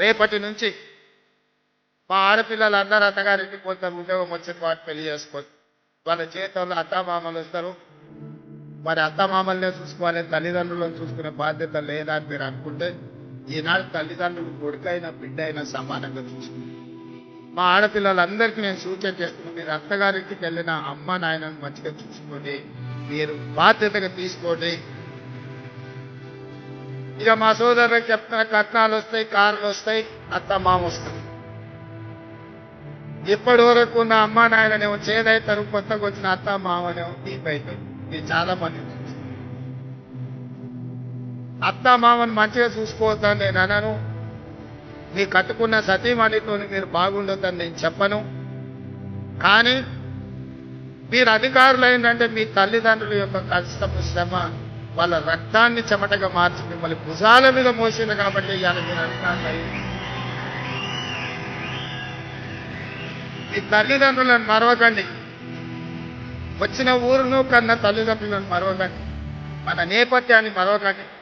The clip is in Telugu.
రేపటి నుంచి మా ఆడపిల్లలు అందరు అత్తగారికి కొంత ఉద్యోగం వచ్చి వాటి పెళ్ళి చేసుకోవచ్చు వాళ్ళ జీవితంలో అత్తామామలు వస్తారు మరి అత్తమామల్నే చూసుకోవాలి తల్లిదండ్రులను చూసుకునే బాధ్యత లేదా అని మీరు అనుకుంటే ఈనాడు తల్లిదండ్రులు కొడుకైనా బిడ్డ అయినా సమానంగా చూసుకుంటారు మా ఆడపిల్లలందరికీ నేను సూచన చేస్తున్నాను మీరు అత్తగారికి వెళ్ళిన అమ్మ నాయనను మంచిగా చూసుకోండి మీరు బాధ్యతగా తీసుకోండి. ఇక మా సోదరులకు చెప్తున్న కట్నాలు వస్తాయి కార్లు వస్తాయి అత్త మామ వస్తుంది. ఇప్పటి వరకు ఉన్న అమ్మ నాయననేమో చేదైతారు కొత్తగా వచ్చిన అత్త మామనేమో తీపి అవుతారు ఇది చాలా మంది అత్త మామని మంచిగా చూసుకోవద్దని నేను అనను. మీ కట్టుకున్న సతీమణితో మీరు బాగుండొద్దని నేను చెప్పను. కానీ మీరు అధికారులు ఏంటంటే మీ తల్లిదండ్రుల యొక్క కష్టము శ్రమ వాళ్ళ రక్తాన్ని చెమటగా మార్చి మిమ్మల్ని భుజాల మీద మోసింది కాబట్టి ఇవాళ మీరు అధికారులు మీ తల్లిదండ్రులను మరవకండి. వచ్చిన ఊరును కన్న తల్లిదండ్రులను మరవకండి. మన నేపథ్యాన్ని మరవకండి.